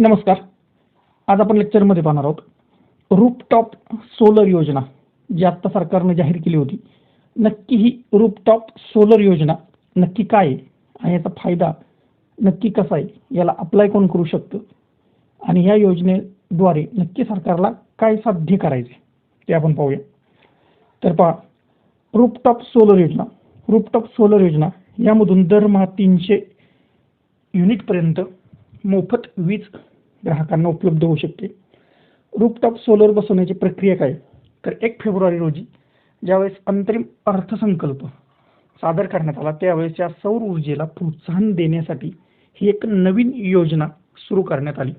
नमस्कार. आज आपण लेक्चरमध्ये पाहणार आहोत. रूपटॉप सोलर योजना जी आत्ता सरकारने जाहीर केली होती. नक्की ही रूपटॉप सोलर योजना नक्की काय आहे? आणि याचा फायदा नक्की कसा आहे? याला अप्लाय कोण करू शकतं? आणि या योजनेद्वारे नक्की सरकारला काय साध्य करायचे ते आपण पाहूया. तर पहा रूपटॉप सोलर योजना. रूपटॉप सोलर योजना यामधून दरमहा तीनशे युनिटपर्यंत मोफत वीज ग्राहकांना उपलब्ध होऊ शकते. रूपटॉप सोलर बसवण्याची प्रक्रिया काय? तर एक फेब्रुवारी रोजी ज्यावेळेस अंतरिम अर्थसंकल्प सादर करण्यात आला त्यावेळेस या सौर ऊर्जेला प्रोत्साहन देण्यासाठी ही एक नवीन योजना सुरू करण्यात आली.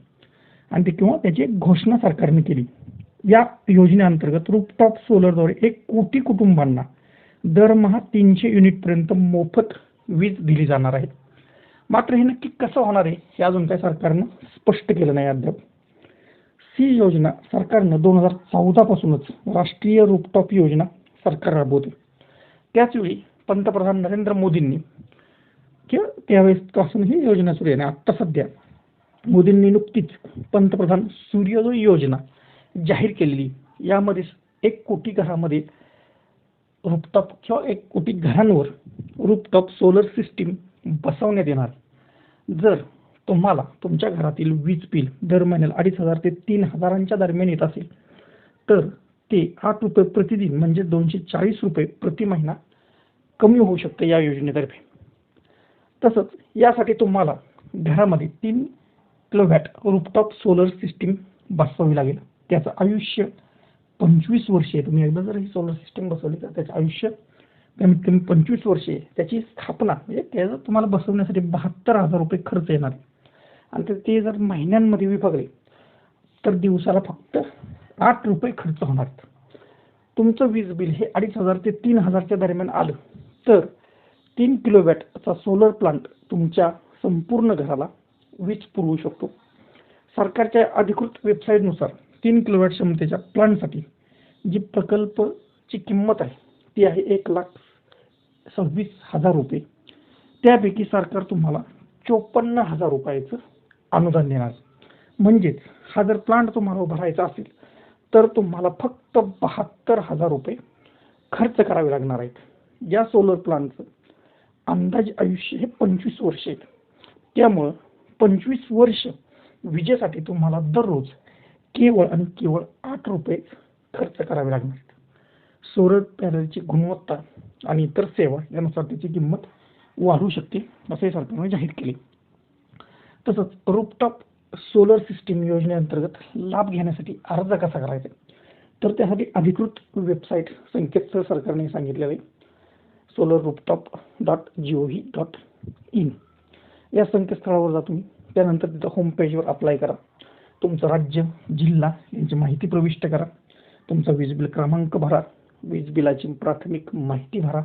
आणि ती किंवा त्याची एक घोषणा सरकारने केली. या योजनेअंतर्गत रूपटॉप सोलरद्वारे एक कोटी कुटुंबांना दरमहा तीनशे युनिटपर्यंत मोफत वीज दिली जाणार आहे. मात्र हे नक्की कसं होणार आहे हे अजून काही सरकारनं स्पष्ट केलं नाही अद्याप. सी योजना सरकारनं दोन हजार चौदा पासूनच राष्ट्रीय रूपटॉप योजना सरकार राबवते. त्याचवेळी पंतप्रधान नरेंद्र मोदींनी किंवा त्यावेळेस पासून ही योजना सुरू आहे आत्ता सध्या मोदींनी नुकतीच पंतप्रधान सूर्योदय योजना जाहीर केलेली. यामध्ये एक कोटी घरामध्ये रूपटॉप किंवा एक कोटी घरांवर रूपटॉप सोलर सिस्टीम बसवण्यात येणार. जर तुम्हाला तुमच्या घरातील वीज बिल दर महिन्याला अडीच हजार ते तीन हजारांच्या दरम्यान येत असेल तर ते आठ रुपये प्रतिदिन म्हणजे दोनशे चाळीस रुपये प्रति महिना कमी होऊ शकतं या योजनेतर्फे. तसंच यासाठी तुम्हाला घरामध्ये तीन किलोवॅट रूपटॉप सोलर सिस्टीम बसवावी लागेल. त्याचं आयुष्य पंचवीस वर्षे तुम्ही एकदा जर ही सोलर सिस्टीम बसवली तर त्याचं आयुष्य कमीत कमी पंचवीस वर्षे त्याची स्थापना म्हणजे त्याचं तुम्हाला बसवण्यासाठी बहात्तर हजार रुपये खर्च येणार. आणि ते- ते जर महिन्यांमध्ये विभागले तर दिवसाला फक्त आठ रुपये खर्च होणार. तुमचं वीज बिल हे अडीच हजार ते तीन हजारच्या दरम्यान आलं तर तीन किलोवॅटचा सोलर प्लांट तुमच्या संपूर्ण घराला वीज पुरवू शकतो. सरकारच्या अधिकृत वेबसाईटनुसार तीन किलोवॅट क्षमतेच्या प्लांटसाठी जी प्रकल्पची किंमत आहे ती आहे एक लाख सव्वीस हजार रुपये. त्यापैकी सरकार तुम्हाला चोपन्न हजार रुपयाचं अनुदान देणार. म्हणजेच हा जर प्लांट तुम्हाला उभारायचा असेल तर तुम्हाला फक्त बहात्तर हजार रुपये खर्च करावे लागणार आहेत. या सोलर प्लांटचं अंदाजे आयुष्य हे पंचवीस वर्ष आहेत. त्यामुळं पंचवीस वर्ष विजेसाठी तुम्हाला दररोज केवळ आणि केवळ आठ रुपये खर्च करावे लागणार सोलर पॅनलची गुणवत्ता आणि इतर सेवा यानुसार त्याची किंमत वाढू शकते असे सरकारने जाहीर केले. तसंच रूपटॉप सोलर सिस्टीम योजनेअंतर्गत लाभ घेण्यासाठी अर्ज कसा करायचा? तर त्यासाठी अधिकृत वेबसाईट संकेतस्थळ सरकारने सांगितले आहे. Solar rooftop dot G O V dot in या संकेतस्थळावर जा तुम्ही. त्यानंतर तिथं होम पेजवर अप्लाय करा. तुमचं राज्य जिल्हा यांची माहिती प्रविष्ट करा. तुमचा वीज बिल क्रमांक भरा. वीज बिलाची प्राथमिक माहिती भरा.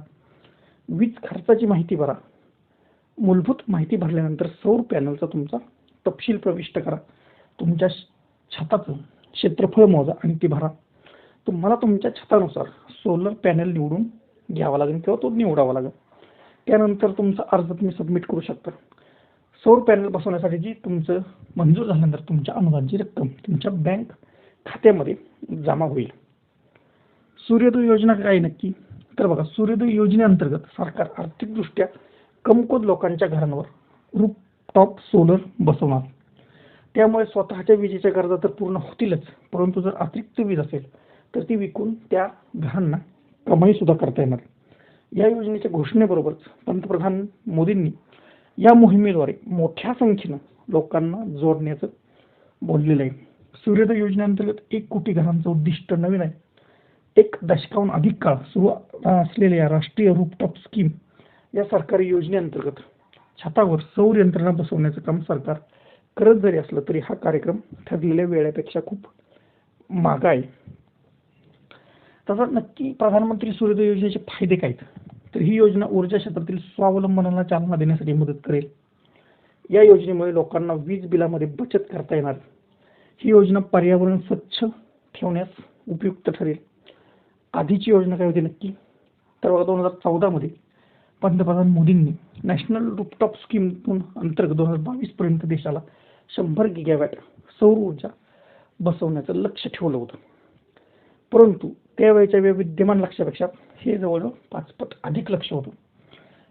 वीज खर्चाची माहिती भरा. मूलभूत माहिती भरल्यानंतर सौर पॅनलचा तुमचा तपशील प्रविष्ट करा. तुमच्या छताचं क्षेत्रफळ मोजा आणि ती भरा. तुम्हाला तुमच्या छतानुसार सोलर पॅनल निवडून घ्यावा लागेल किंवा तो निवडावा लागेल. त्यानंतर तुमचा अर्ज तुम्ही सबमिट करू शकता. सौर पॅनल बसवण्यासाठी जी तुमचं मंजूर झाल्यानंतर तुमच्या अनुदानची रक्कम तुमच्या बँक खात्यामध्ये जमा होईल. सूर्योदय योजना काय नक्की? तर बघा सूर्योदय योजनेअंतर्गत सरकार आर्थिकदृष्ट्या कमकोत लोकांच्या घरांवर रूपटॉप सोलर बसवणार. त्यामुळे स्वतःच्या विजेच्या गरजा तर पूर्ण होतीलच परंतु जर अतिरिक्त वीज असेल तर ती विकून त्या घरांना कमाई सुद्धा करता येणार. या योजनेच्या घोषणेबरोबरच पंतप्रधान मोदींनी या मोहिमेद्वारे मोठ्या संख्येनं लोकांना जोडण्याचं बोललेलं आहे. सूर्योदय योजनेअंतर्गत एक कोटी घरांचं उद्दिष्ट नवीन आहे. एक दशकाहून अधिक काळ सुरू असलेल्या या राष्ट्रीय रूपटॉप स्कीम या सरकारी योजनेअंतर्गत छतावर सौर यंत्रणा बसवण्याचं काम सरकार करत जरी असलं तरी हा कार्यक्रम ठरलेल्या वेळेपेक्षा खूप मागा आहे. तसा नक्की प्रधानमंत्री सूर्योदय योजनेचे फायदे काय आहेत? तर ही योजना ऊर्जा क्षेत्रातील स्वावलंबनाला चालना देण्यासाठी मदत करेल. या योजनेमुळे लोकांना वीज बिलामध्ये बचत करता येणार. ही योजना पर्यावरण स्वच्छ ठेवण्यास उपयुक्त ठरेल. आधीची योजना काय होती नक्की? तर बघा दोन हजार चौदामध्ये पंतप्रधान मोदींनी नॅशनल रूपटॉप स्कीमतून अंतर्गत दोन हजार बावीसपर्यंत देशाला शंभर गिगावॅट सौर ऊर्जा बसवण्याचं लक्ष ठेवलं होतं. परंतु त्यावेळेच्या वेळ विद्यमान लक्ष्यापेक्षा हे जवळजवळ पाचपट अधिक लक्ष होतं.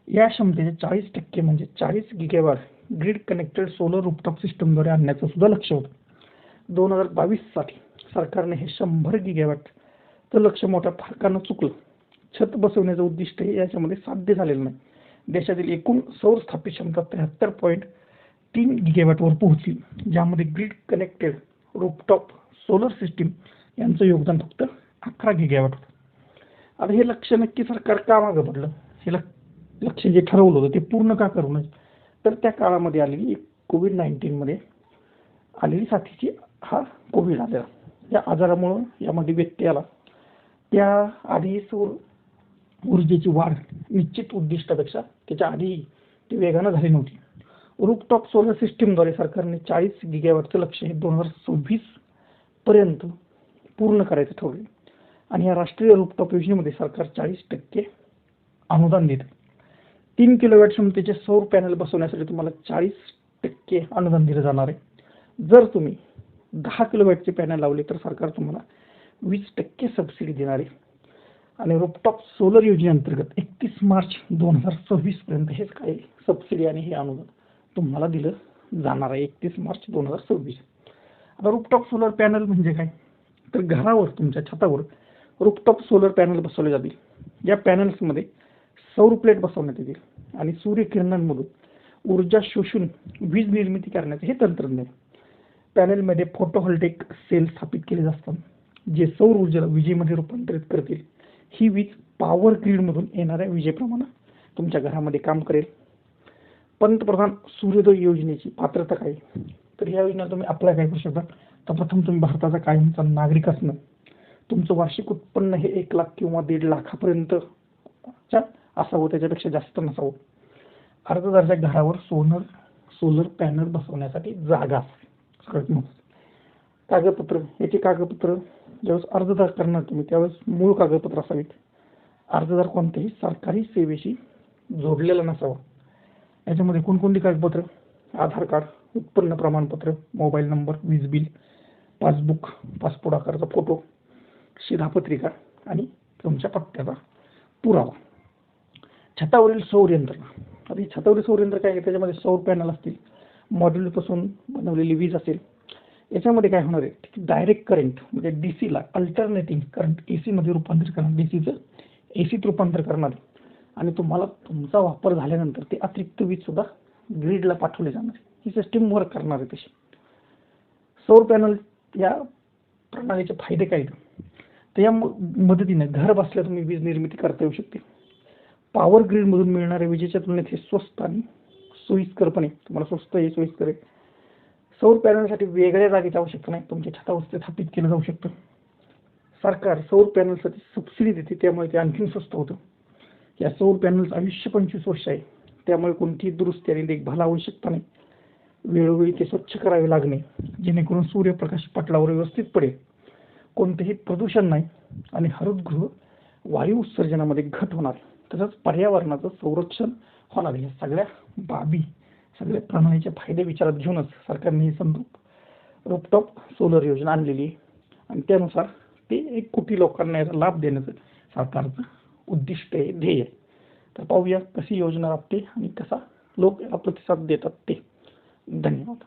या क्षमतेचे चाळीस टक्के म्हणजे चाळीस gigawatt grid connected solar rooftop सिस्टमद्वारे आणण्याचं सुद्धा लक्ष होतं. दोन हजार बावीससाठी सरकारने हे शंभर गिगावॅटचं लक्ष मोठ्या फरकानं चुकलं. छत बसवण्याचं उद्दिष्ट हे याच्यामध्ये साध्य झालेलं नाही. देशातील एकूण सौर स्थापित क्षमता त्र्याहत्तर पॉईंट तीन गिगेवॅटवर पोहोचली. ज्यामध्ये grid connected rooftop solar system यांचं योगदान फक्त अकरा गिगेवॅट होतं. आता हे लक्ष नक्की सरकार का मागं पडलं? हे लक्ष जे ठरवलं होतं ते पूर्ण का करू नये तर त्या काळामध्ये आलेली एक कोविड नाईन्टीनमध्ये आलेली साथीची हा कोविड आलेला. या आजारामुळं यामध्ये व्यत्यय आला. त्या आधी सौर ऊर्जेची वाढ निश्चित उद्दिष्टापेक्षा त्याच्या आधी ती वेगानं झाली नव्हती. रूपटॉप सोलर सिस्टीमद्वारे सरकारने चाळीस गिगावॅटचं लक्ष हे दोन हजार सव्वीस पर्यंत पूर्ण करायचं ठरवले. आणि या राष्ट्रीय रूपटॉप योजनेमध्ये सरकार चाळीस टक्के अनुदान देत. तीन किलोवॅट क्षमतेचे सौर पॅनल बसवण्यासाठी तुम्हाला चाळीस टक्के अनुदान दिलं जाणार आहे. जर तुम्ही दहा किलोवॅटचे पॅनल लावले तर सरकार तुम्हाला वीस टक्के सबसिडी देणार. आहे आणि रूपटॉप सोलर योजनेअंतर्गत एकतीस मार्च दोन हजार सव्वीस पर्यंत हेच काही सबसिडी आणि हे अनुदान तुम्हाला दिलं जाणार आहे एकतीस मार्च दोन हजार सव्वीस. आता रूपटॉप सोलर पॅनल म्हणजे काय? तर घरावर तुमच्या छतावर रूपटॉप सोलर पॅनल बसवले जातील. या पॅनल्समध्ये सौर प्लेट बसवण्यात येतील आणि सूर्यकिरणांमधून ऊर्जा शोषून वीज निर्मिती करण्याचे हे तंत्रज्ञान. पॅनलमध्ये फोटोव्होल्टेक सेल स्थापित केले जातात जे सौर ऊर्जेला विजेमध्ये रूपांतरित करतील ही वीज पॉवर ग्रीडमधून येणाऱ्या विजेप्रमाणे तुमच्या घरामध्ये काम करेल. पंतप्रधान सूर्योदय योजनेची पात्रता काय? तर या योजना तुम्ही अप्लाय काय करू शकता? तर प्रथम तुम्ही भारताचा कायमचा नागरिक असणं. तुमचं वार्षिक उत्पन्न हे एक लाख किंवा दीड लाखापर्यंतच्या असावं त्याच्यापेक्षा जास्त नसावं. अर्जदाराच्या घरावर सोनर सोलर पॅनल बसवण्यासाठी जागा सगळ्यात कागदपत्र. याची कागदपत्र ज्यावेळेस अर्जदार करणार तुम्ही त्यावेळेस मूळ कागदपत्र असावीत. अर्जदार कोणत्याही सरकारी सेवेशी जोडलेला नसावा. याच्यामध्ये कोणकोणती कागदपत्र? आधार कार्ड उत्पन्न प्रमाणपत्र मोबाईल नंबर वीज बिल पासबुक पासपोर्ट आकाराचा फोटो शिधापत्रिका आणि तुमच्या पत्त्याचा पुरावा. छतावरील सौर यंत्रणा. आता ही छतावरील सौर यंत्र काय आहे? त्याच्यामध्ये सौर पॅनल असतील. मॉड्यूलपासून बनवलेली वीज असेल. याच्यामध्ये काय होणार आहे? डायरेक्ट करंट म्हणजे डी सीला अल्टरनेटिंग करंट ए सीमध्ये रूपांतर करणार. डी सीचं ए सीत रूपांतर करणार आहे. आणि तुम्हाला तुमचा वापर झाल्यानंतर ते अतिरिक्त वीज सुद्धा ग्रीडला पाठवले जाणार आहे. ही सिस्टीम वर्क करणार आहे तशी. सौर पॅनल या प्रणालीचे फायदे काय आहेत? तर या मदतीने घर बसल्या तुम्ही वीज निर्मिती करता येऊ शकते. पॉवर ग्रीडमधून मिळणाऱ्या विजेच्या तुलनेत हे स्वस्त आणि सोयीस्करपणे तुम्हाला स्वस्त हे सोयीस्कर आहे. सौर पॅनलसाठी वेगळ्या जागेची आवश्यकता नाही. तुमच्या छतावर ते स्थापित केलं जाऊ शकतं. सरकार सौर पॅनलसाठी सबसिडी देते त्यामुळे ते आणखीन स्वस्त होतं. या सौर पॅनलचं आयुष्य पंचवीस वर्ष आहे. त्यामुळे कोणतीही दुरुस्ती आणि देखभाल आवश्यकता नाही. वेळोवेळी ते स्वच्छ करावे लागणे जेणेकरून सूर्यप्रकाश पटलावर व्यवस्थित पडेल. कोणतेही प्रदूषण नाही आणि हरितगृह वायू उत्सर्जनामध्ये घट होणार. तसंच पर्यावरणाचं संरक्षण होणार. या सगळ्या बाबी सगळ्या प्रणालीचे फायदे विचारात घेऊनच सरकारने ही समृद्ध रूपटॉप सोलर योजना आणलेली आणि त्यानुसार ते एक कोटी लोकांना याचा लाभ देण्याचं सरकारचं उद्दिष्ट आहे ध्येय आहे. तर पाहूया कशी योजना राबते आणि कसा लोक प्रतिसाद देतात ते. धन्यवाद.